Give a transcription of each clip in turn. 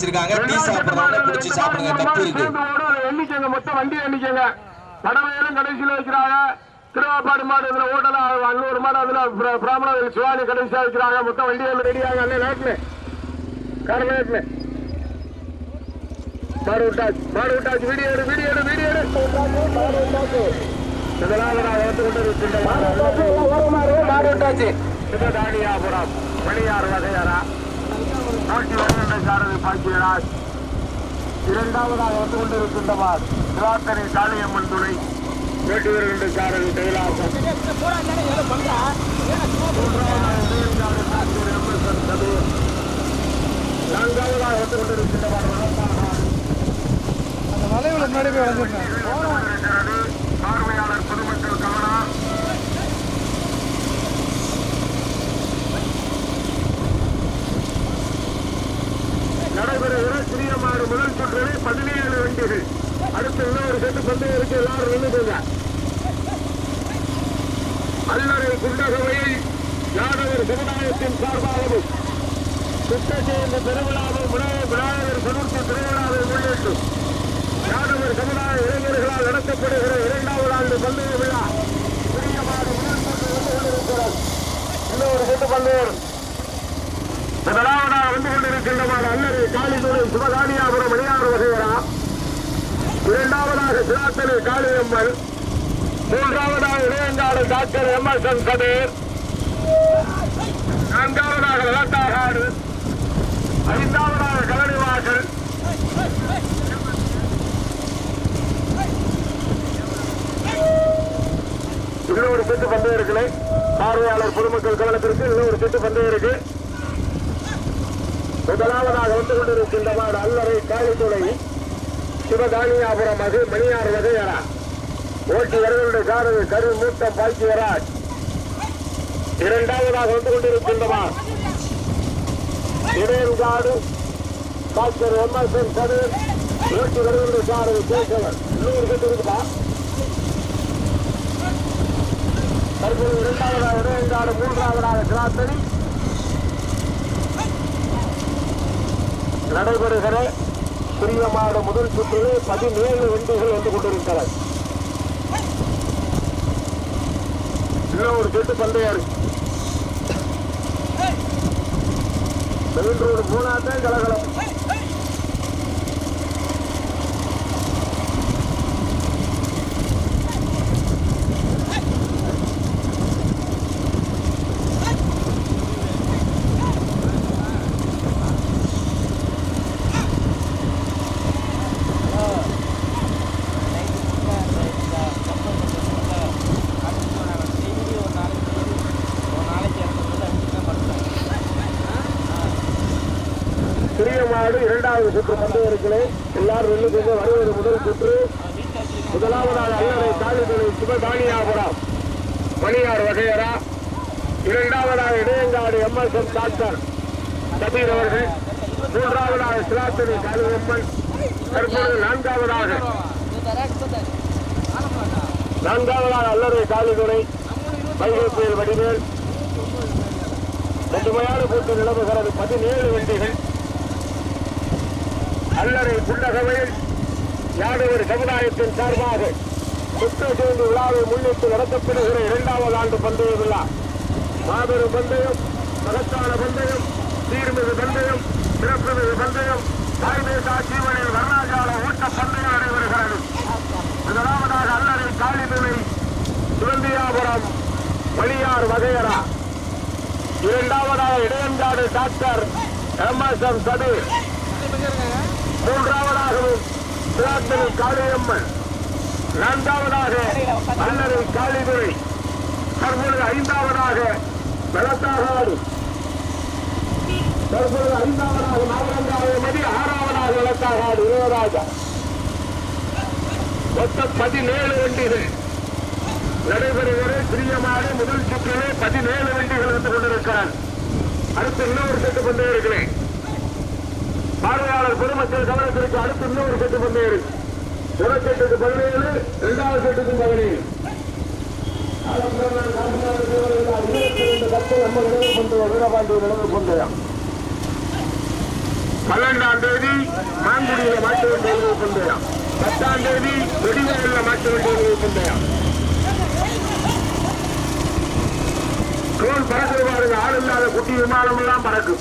வச்சிருக்காங்க டீ சாப்பிடுறவங்க குடிச்சு சாப்பிடுங்க கப்பு இருக்கு எண்ணிக்கைங்க மொத்தம் வண்டி எண்ணிக்கைங்க கடமையிலும் கடைசியில வைக்கிறாங்க திருவாப்பாடு மாடு இதுல ஓட்டல அன்னூறு மாடு அதுல பிர- பிராமண சிவானி கடைசியா வைக்கிறாங்க மொத்தம் வண்டி எல்லாம் ரெடியாங்க அண்ணே நாட்டுல கரநாட்டுல மாடு விட்டாச்சு மாடு விட்டாச்சு வீடியோ எடு வீடியோ எடு வீடியோ எடு இதெல்லாம் நான் வந்து கொண்டு இருக்கின்ற மாடு விட்டாச்சு இது தானியாபுரம் மணியார் வகையரா நூற்றி வருகின்ற சாரதி பாக்கியராஜ் இரண்டாவதாக வந்து கொண்டிருக்கின்றவர் சிவாத்தனை காளியம்மன் துணை. நூற்றி வருகின்றக்காரர்கள் சாரதி கைலாசம். நான்காவதாக வந்து கொண்டிருக்கின்றவர் வளர்த்தார்கள் அந்த வளைவுல முன்னாடி போய் வளைஞ்சிருந்தேன் இருக்கிறது. பார்வையாளர் பொதுமக்கள் கவனம் நடைபெறுகிற சிறிய மாடு முதல் சுற்றிலே பதினேழு வண்டிகள். அடுத்து இன்னொரு செட்டு பந்தயம் இருக்கு எல்லாரும் நின்றுங்க அல்லறை குண்டகவையை யாதவர் சமுதாயத்தின் சார்பாகவும் சுத்தத்தை இந்த பெருவிழாவை விநாயகர் சதுர்த்தி திருவிழாவை முன்னிட்டு யாதவர் சமுதாய இளைஞர்களால் நடத்தப்படுகிற இரண்டாவது ஆண்டு பந்தய விழா. சிறிய மாடு முதல் சுற்று வந்து கொண்டிருக்கிறார் இன்னொரு செட்டு பந்தயம். முதலாவதாக வந்து கொண்டிருக்கின்றவர் அல்லது காளிதுறை சிவகாணியாபுரம் மணியார் வகையரா? இரண்டாவதாக சிராத்தனை காளியம்மன். மூன்றாவதாக Ilaiyangadu doctor M S N Kabir நான்காவதாக லலத்தாகாடு ஐந்தாவதாக கலனிவாசல் இன்னொரு செட்டு பந்தயம் இருக்குல்ல பார்வையாளர் பொதுமக்கள் கவனத்திற்கு இன்னொரு செட்டு பந்தயம் இருக்கு. முதலாவதாக வந்து கொண்டிருக்கின்றவர் அல்லறை காலித்துறை சிவதானியாபுரம் மது மணியார் வகையரா ஓட்டி வருகின்ற சாரதி கரு மூட்டம் பாக்கியராஜ். இரண்டாவதாக வந்து கொண்டிருக்கின்றவர் இடையன்காடு டாக்டர் எம்எஸ்என் கதிர் ஓட்டி வருகின்ற சாரதி கேசவன். இன்னொரு கட்டு இருக்குப்பா தற்போது இரண்டாவதாக இடையன்காடு மூன்றாவதாக சிராத்தனி நடைபெறுகிற சிறிய மாடு முதல் சுற்றிலே பதினேழு வண்டிகள் வந்து கொண்டிருக்கிறது இன்னும் ஒரு செட்டு பந்தயம். இருக்கு மூணாத்தான் கலகலம் சிறிய மாடு இரண்டாவது சுற்று பந்தயம் இருக்கிறேன். எல்லாரும் வெள்ளி கொண்டு வருவது முதல் சுற்று. முதலாவதாக அல்லறை காலிதுறை சிவதானியாபுரம் மணியார் வகையரா இரண்டாவதாக இடையங்காடு எம்எஸ்எம் டாக்டர் கபீர் அவர்கள். மூன்றாவதாக சிலாத்தனி காளியம்மன் தற்போது நான்காவதாக. நான்காவதாக அல்லறை காலிதுறை வைகை புயல் வடிவேல். முழுமையான கூட்டம் நிலவுகிறது. பதினேழு வண்டிகள். அல்லறை புள்ளகவையில் யாதவர் சமுதாயத்தின் சார்பாக சுற்றுச்சூழ்ந்து விழாவை முன்னிட்டு நடத்தப்படுகிற இரண்டாவது ஆண்டு பந்தய விழா. மாபெரும் பந்தயம் மகத்தான பந்தயம் சீர்மிகு பந்தயம் சிறப்புமிகு பந்தயம் தாய்மேசா ஜீவனில் வர்ணாஜால ஓட்ட பந்தயம் நடைபெறுகிறது. முதலாவதாக அல்லறை காளிநிலை சிவந்தியாபுரம் மணியார் வகையரா. இரண்டாவதாக Idaiyankadu doctor M S M Sathir மூன்றாவதாகவும் பிரார்த்தனை காளியம்மன். நான்காவதாக அல்லறை காளிதுரை. தற்பொழுது ஐந்தாவதாக வெளத்தாகாடு. தற்பொழுது ஐந்தாவதாக நாவரங்காவது மதி ஆறாவதாக வெளத்தாகாடு யுவராஜா மொத்தம் பதினேழு வண்டிகள். நடைபெறுகிற பிரியமான முதல் சுற்றிலே பதினேழு வண்டிகள் வந்து கொண்டிருக்கிறார் அடுத்து இன்னொரு செட்டு பந்தயம் இருக்கிறேன் பார்வையாளர் பொதுமக்கள் கவனத்திற்கு அடுத்து இன்னொரு செட்டு பந்தயம் முதல் செட்டுக்கு பதினேழு இரண்டாவது செட்டுக்கு பதினேழு. பன்னெண்டாம் தேதி மாங்குடியில மாட்டு வண்டி எழுதி பந்தயம் பத்தாம் தேதி வெடிவேலில் மாட்டு வண்டி எழுதி பந்தயம் ட்ரோன் பறக்குது பாருங்க. ஆள் இல்லாத குட்டி விமானம் எல்லாம் பறக்கும்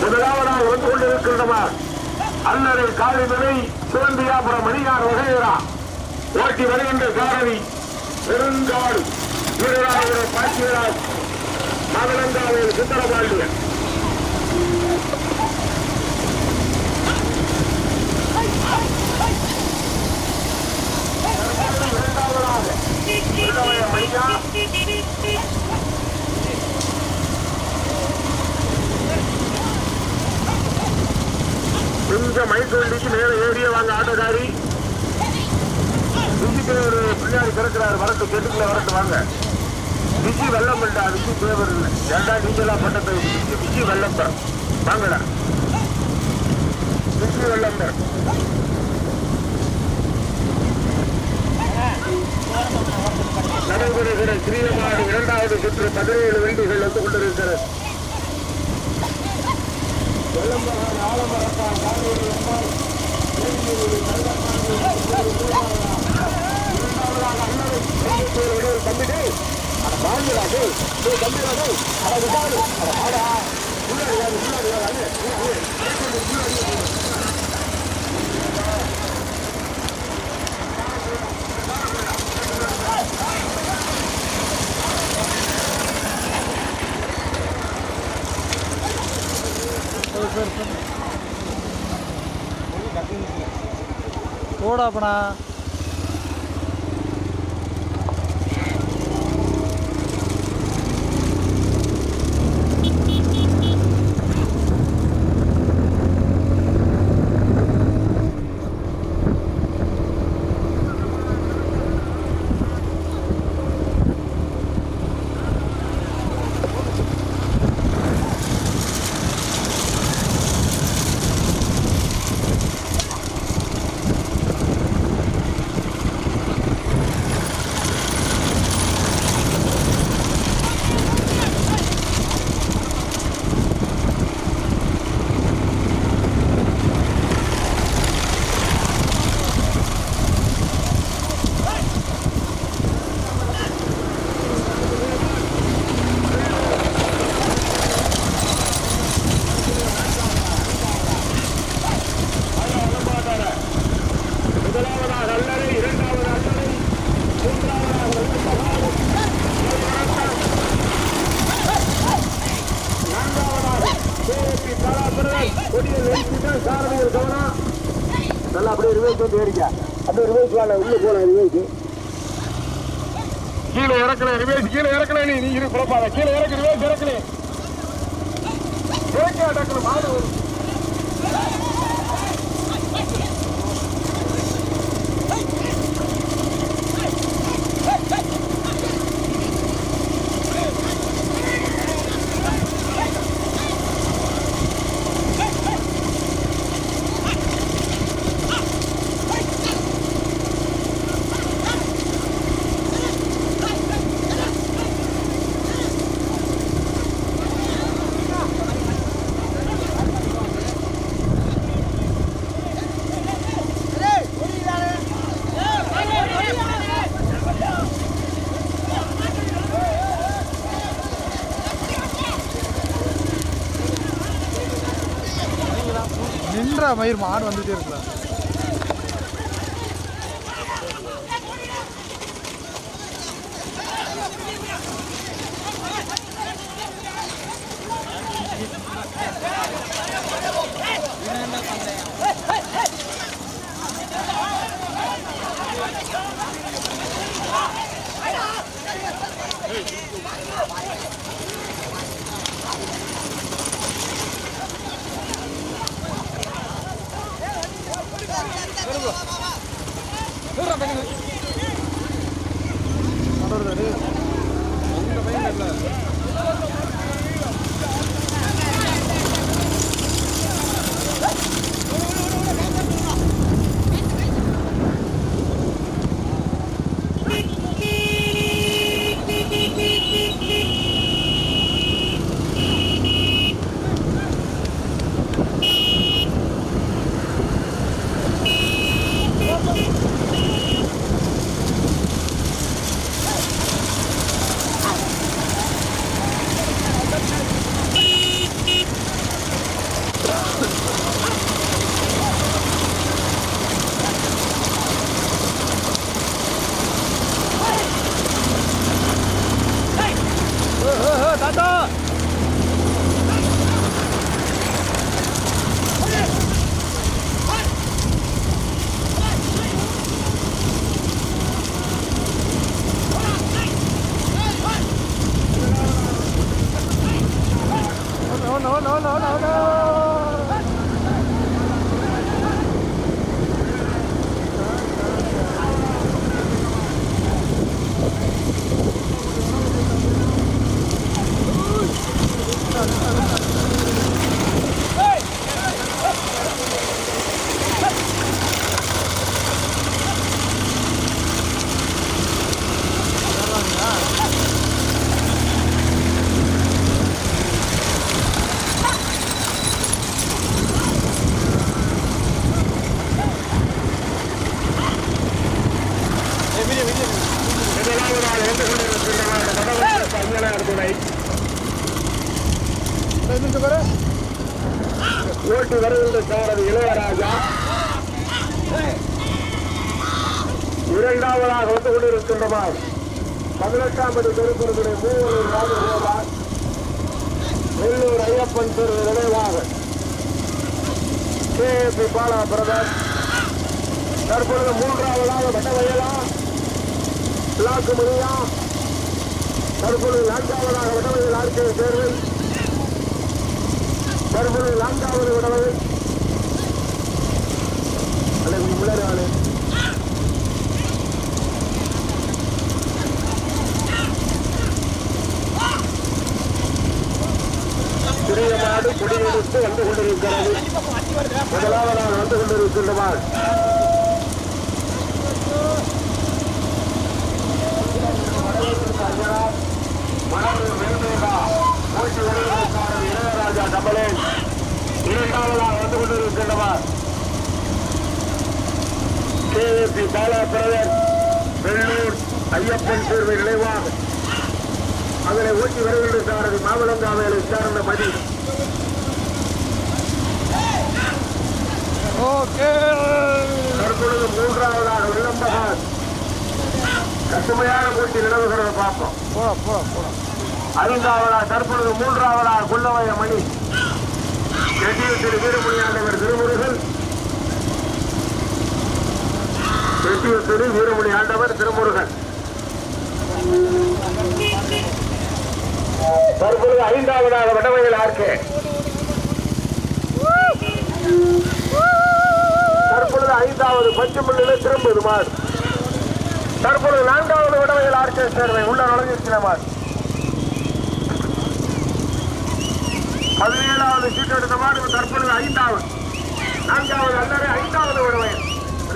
முதலாவதாக வந்து கொண்டிருக்கின்றமா அல்லறை காலிமலை சிவந்தியாபுரம் மணியார் வகையரா. ஓட்டி வருகின்ற காரணி பெருங்காடு வீரராஜ பாக்கியராஜ் மகளங்காவில் சுந்தரபாண்டியன் இரண்டாவதாக மணியா இந்த மைக் வண்டிக்கு மேல ஏரிய வாங்க ஆட்டோக்காரி. விஜிக்கு ஒரு பிள்ளையாரி பிறக்கிறாரு வரட்டு கெட்டுக்குள்ள வரட்டு வாங்க. விஜி வெள்ளம் இல்லடா விஜி தேவர் இல்லை. ஏண்டா நீங்களா பட்டத்தை விஜி விஜி வெள்ளம் பெற வாங்கடா. விஜி வெள்ளம் பெற நடைபெறுகிற ஸ்ரீரமாடு இரண்டாவது சுற்று பதினேழு வண்டிகள் வந்து கொண்டிருக்கிறது. வெள்ளம்பகார் ஆலமரத்தார் காவேரி அம்மாள் தம்பிடே அட பாருங்கடா டேய் டேய் தம்பிடா டேய் அட விடாது அட ஆடா முன்னாடி வாங்க முன்னாடி போடாப்பண்ணா அப்படியே ரிவைஸ் வாழ உள்ள போன ரிவைஸ் கீழே இறக்கல ரிவைஸ் கீழே இறக்கல நீ நீ இரு குழப்பாத. கீழே இறக்கு ரிவைஸ் இறக்கல இறக்கி மாடு வரும். மயிர் மாடு வந்துட்டே இருக்குல்ல. இரண்டாவதாக வந்து கொண்டிருக்கின்றவர் பதினெட்டாம் படி பெருக்குறதுடைய மூவலூர் ராஜகோபால் நெல்லூர் ஐயப்பன் தெரு நினைவாக. கே. பி. பாலா பிரதர் தற்பொழுது மூன்றாவதாக வடவயலா பிளாக்கு மணியா தற்பொழுது நான்காவதாக வடவயல் ஆட்சியர் தேர்வில் தற்பொழுது நான்காவது வடவை அல்லது முன்னேறு ஆளு சிறிய குடியிருத்து வந்து கொண்டிருக்கிறது. முதலாவதாக வந்து கொண்டிருக்கின்றவாள் இளையராஜா டபலேன் இரண்டாவதாக வந்து கொண்டிருக்கின்றவர் K S C Bala brother Vellur Ayyappan தேர்வை நினைவாக. அதனை ஓட்டி வருகின்ற சாரதி மாவளங்காவேலை சார்ந்த மதி. தற்பொழுது மூன்றாவதாக விளம்பகம் கடுமையான போட்டி நிலவுகிறத பார்ப்போம் போடா போடா போடா ஐந்தாவதா தற்பொழுது மூன்றாவதா குள்ளவய மணி எட்டியூர் திரு வீரமணியாண்டவர் திருமுருகன் எட்டியூர் திரு வீரமணி ஆண்டவர் திருமுருகன் தற்பொழுது ஐந்தாவதாக வடவையில் ஆர்கே மூன்றாவது ஐந்தாவது பச்சைமல்லில மாடு தற்பொழுது நான்காவது விடவையில் ஆர்கே சேர்வை உள்ள நுழைஞ்சிருக்கிற மாடு பதினேழாவது சீட் எடுத்த மாடு தற்பொழுது ஐந்தாவது. நான்காவது அல்லது ஐந்தாவது விடவை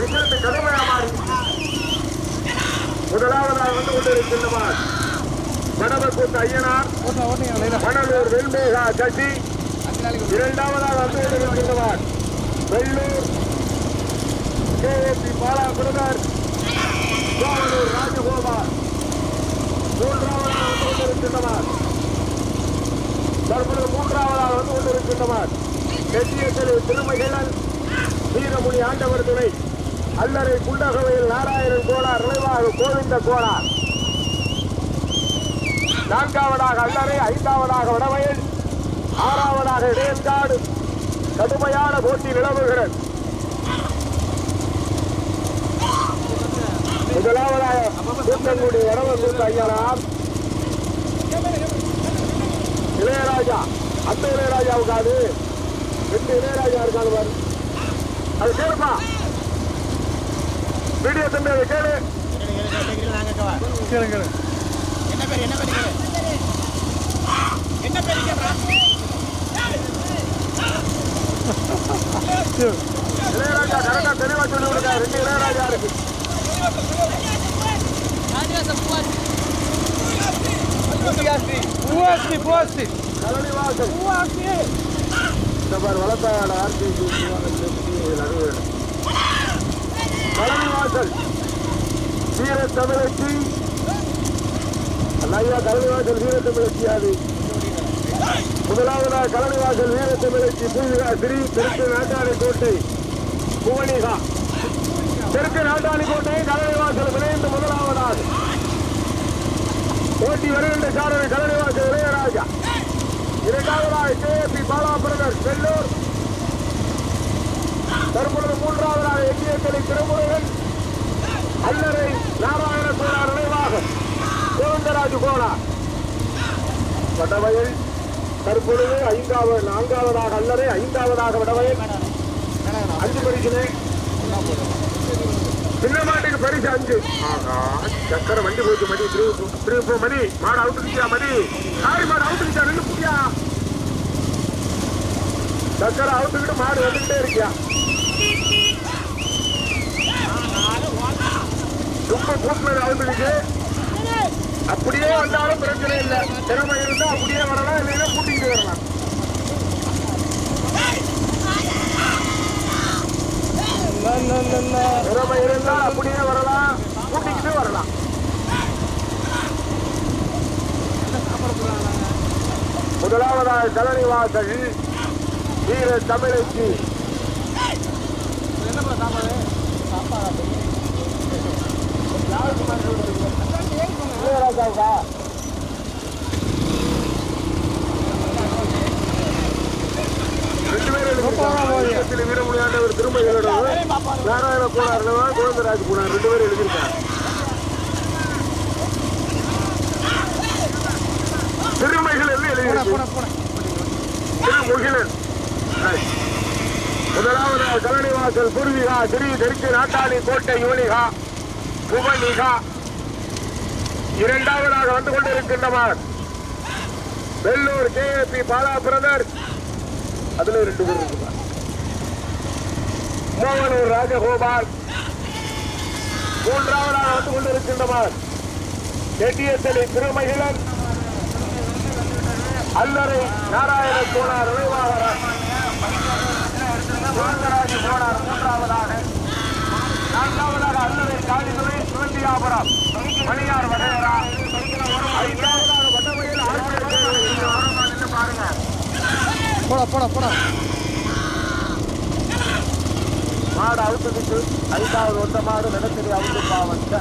ரிசல்ட் கடுமையாக மாறி முதலாவதாக வந்து கொண்டிருக்கின்ற மாடு வடவக்கூத்து ஐயனார் ஓட்டா மணலூர் வெண்மேகா கட்சி இரண்டாவதாக வந்து கொண்டிருக்கின்றவர் Vellur K S C Bala brother Kovalur Rajagopal மூன்றாவதாக வந்து கொண்டிருக்கின்றவர் தற்பொழுது மூன்றாவதாக வந்து கொண்டிருக்கின்றவர் எட்டியத்தில் திருமகிழன் வீரமுனி ஆண்டவர் துணை அல்லறை குண்டகவையில் நாராயணன் கோளார் நினைவாக கோவிந்த கோளார். நான்காவதாக அல்லறை ஐந்தாவதாக வடவயல் ஆறாவதாக இடையன்காடு கடுமையான போட்டி நிலவுகிறது. முதலாவதாக கூட்டங்குடி இடவர் கொடுத்த ஐயாராம் இளையராஜா அத்த இளையராஜாவுக்கு அது ரெண்டு இளையராஜா இருக்காது பாரு அது கேளுப்பா வீடியோ தம்பி அதை கேளு கேளு கேளு என்ன பேர் என்ன பேர் என்ன பேர் சரி. இளையராஜா கரெக்டா தெளிவா சொல்லி கொடுக்க ரெண்டு இளையராஜா இருக்கு பூவாசி பூவாசி கலனிவாசல் இந்த பாரு வளர்த்தாட ஆர்த்தி கலனிவாசல் வீர தமிழச்சி ஐயா கலனிவாசல் வீர தமிழச்சி அது முதலாவதாக கலனிவாசல் வீர தமிழச்சி பூவிகா ஸ்ரீ தெற்கு நாட்டாடி கோட்டை புவனிகா. தெற்கு நாட்டாணி கோட்டை கலனிவாசல் விளைந்து முதலாவதாக. போட்டி வருகின்ற சாரதி கலனிவாசல் இளையராஜா. இரண்டாவதாக கேஎஸ்சி பாலா பிரதர் செல்லூர். தற்பொழுது மூன்றாவதாக எட்டியக்கலை திருமுருகன். அல்லரை நாராயண கோளார் நினைவாக கோவிந்தராஜு கோலா. வடவயல் தற்பொழுது ஐந்தாவது நான்காவதாக அல்லரை ஐந்தாவதாக வடவயல். அஞ்சு பரிசுனே சின்ன மாட்டுக்கு பரிசு அஞ்சு? சக்கர வண்டி போச்சு மதி த்ரீ ஃபோர் மதி. மாடு அவுட்டுக்கிட்டியா மதி? காரி மாடு அவுட்டுக்கிட்டா நின்று புரியா சக்கர அவுட்டுக்கிட்டு மாடு வந்துகிட்டே இருக்கியா? ரொம்ப கூட்டினது அவுட்டுக்கிட்டு அப்படியே வந்தாலும் பிரச்சனை இல்லை. திறமை இருந்தால் அப்படியே வரலாம் இல்லைன்னா கூட்டிக்கிட்டு வரலாம் லா, லா, லா, லா. திறமை இருந்தா அப்படியே வரலாம். கூட்டிக்கிட்டு வரலாம். முதலாவதாக கலனி வாசல் வீர தமிழச்சி ரெண்டு பேரும் வீர முடியாண்டவர் திரும்ப எழுதுறது நாராயண போனார் கோவிந்தராஜ் போனார் ரெண்டு பேரும் எழுதியிருக்காங்க. திருமைகள் எல்லாம். முதலாவது கலனிவாசல் பூர்விகா ஸ்ரீ திருச்சி நாட்டாளி கோட்டை யூனிகா புவனிகா. இரண்டாவதாக வந்து கொண்டிருக்கின்றவர் Vellur K A P Bala brother. அதுல ரெண்டு பேர் இருக்கிறார் மூவனூர் ராஜகோபால் மூன்றாவதாக வந்து கொண்டிருக்கின்றவர் எட்டியத்தலி திருமகிழன். அல்லறை நாராயண கோனார் நினைவாக சுவந்தராஜ் கோனார் மூன்றாவதாக நான்காவதாக அல்லறை காளிதுரை சிவந்தியாபுரம் மணியார் வகையரா ஐந்தாவதாக வட்டமையில் ஆசிரியர் பாருங்க போட போட போட. மாடு அவுத்துக்கிட்டு ஐந்தாவது ஒத்த மாடு நிலத்தடி அவுத்து பாவந்த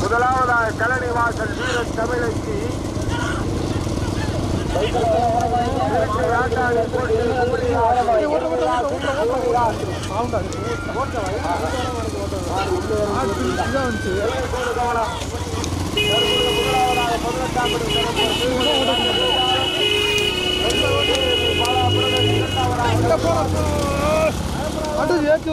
முதலாவதாக கலனி வாசல் வீர தமிழச்சி பதினெட்டாம் இதான் வந்துச்சு இங்க போடா அடு ஏற்றி